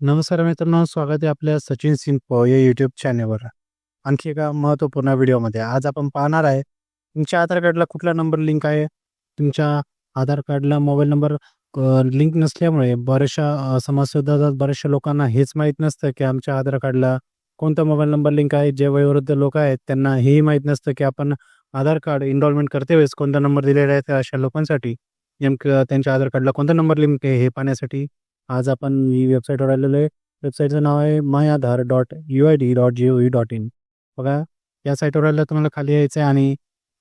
नमस्कार मित्रांनो स्वागत आहे आपल्या सचिन सिंग या यूट्यूब चॅनेलवर आणखी एका महत्त्वपूर्ण व्हिडिओमध्ये. आज आपण पाहणार आहे तुमच्या आधार कार्डला कुठला नंबर लिंक आहे? तुमच्या आधार कार्डला मोबाईल नंबर लिंक नसल्यामुळे बऱ्याचशा समाजसुद्धा बऱ्याचशा लोकांना हेच माहीत नसतं की आमच्या आधार कार्डला कोणता मोबाईल नंबर लिंक आहे जे वयोवृद्ध लोक आहेत त्यांना हेही माहीत नसतं की आपण आधार कार्ड इनरोलमेंट करते वेळेस कोणता नंबर दिलेला आहे त्या अशा लोकांसाठी. नेमकं त्यांच्या आधार कार्डला कोणता नंबर लिंक आहे हे पाहण्यासाठी आज आपण ही वेबसाईटवर आलेलो आहे. वेबसाईटचं नाव आहे my Aadhaar dot U I D dot G O V dot in बघा या साईटवर आलं तुम्हाला खाली यायचं आहे आणि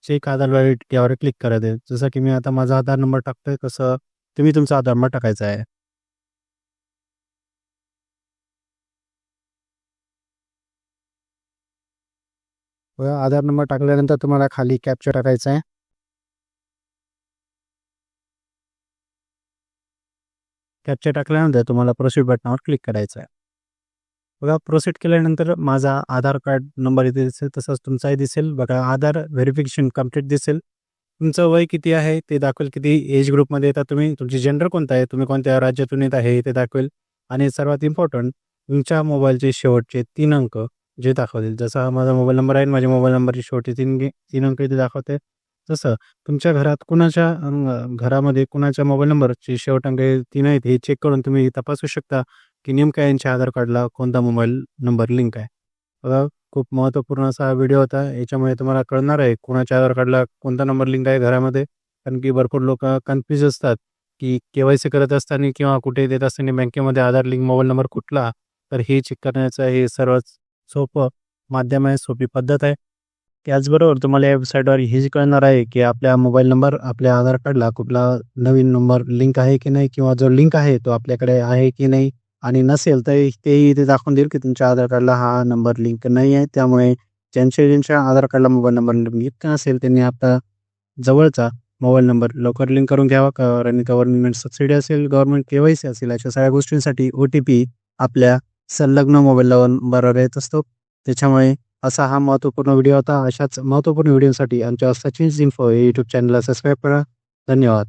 चेक आधार वॅलिड यावर क्लिक करायचं आहे. जसं की मी आता माझा आधार नंबर टाकतोय कसं तुम्ही तुमचा आधार नंबर टाकायचा आहे. आधार नंबर टाकल्यानंतर तुम्हाला खाली कॅप्चर टाकायचा आहे. कॅप्चर टाकल्यानंतर तुम्हाला प्रोसीड बटनावर क्लिक करायचं आहे. बघा प्रोसीड केल्यानंतर माझा आधार कार्ड नंबर इथे दिसेल तसंच तुमचाही दिसेल. बघा आधार व्हेरिफिकेशन कंप्लीट दिसेल. तुमचं वय किती आहे ते दाखवेल. किती एज ग्रुपमध्ये येतात तुम्ही तुमची जेंडर कोणता आहे तुम्ही कोणत्या राज्यातून येत आहे ते दाखवेल. आणि सर्वात इम्पॉर्टंट तुमच्या मोबाईलचे शेवटचे तीन अंक जे दाखवतील. जसा हा माझा मोबाईल नंबर आहे माझ्या मोबाईल नंबरचे शेवटचे तीन तीन अंक इथे दाखवते. जसं तुमच्या घरात कुणाच्या अं, घरामध्ये कुणाच्या मोबाईल नंबरची शेवट अंक हे तीन आहेत हे चेक करून तुम्ही तपासू शकता की नेमका यांच्या आधार कार्डला कोणता मोबाईल नंबर लिंक आहे. बघा खूप महत्त्वपूर्ण असा हा व्हिडिओ होता. याच्यामुळे तुम्हाला कळणार आहे कोणाच्या आधार कार्डला कोणता नंबर लिंक आहे घरामध्ये. कारण की भरपूर लोक कन्फ्यूज असतात की के वाय सी करत असताना किंवा कुठे देत असताना बँकेमध्ये आधार लिंक मोबाईल नंबर कुठला? तर हे चेक करण्याचं हे सर्वात सोपं माध्यम आहे सोपी पद्धत आहे. त्याचबरोबर तुम्हाला या वेबसाईटवर हे कळणार आहे की आपल्या मोबाईल नंबर आपल्या आधार कार्डला कुठला नवीन नंबर लिंक आहे की नाही किंवा जो लिंक आहे तो आपल्याकडे आहे की नाही आणि नसेल तर तेही इथे दाखवून देईल की तुमच्या आधार कार्डला हा नंबर लिंक नाही आहे. त्यामुळे ज्यांच्या ज्यांच्या आधार कार्डला मोबाईल नंबर लिंक नसेल त्यांनी आपला जवळचा मोबाईल नंबर लवकर लिंक करून घ्यावा. कारण गव्हर्नमेंट सबसिडी असेल गव्हर्नमेंट के वाय सी असेल अशा सगळ्या गोष्टींसाठी ओ टी पी आपल्या संलग्न मोबाईल नंबरवर येत असतो. त्याच्यामुळे असा हा महत्त्वपूर्ण व्हिडिओ होता. अशाच महत्त्वपूर्ण व्हिडिओसाठी आमच्या सचिन इन्फो हे यूट्यूब चॅनलला सबस्क्राईब करा. धन्यवाद.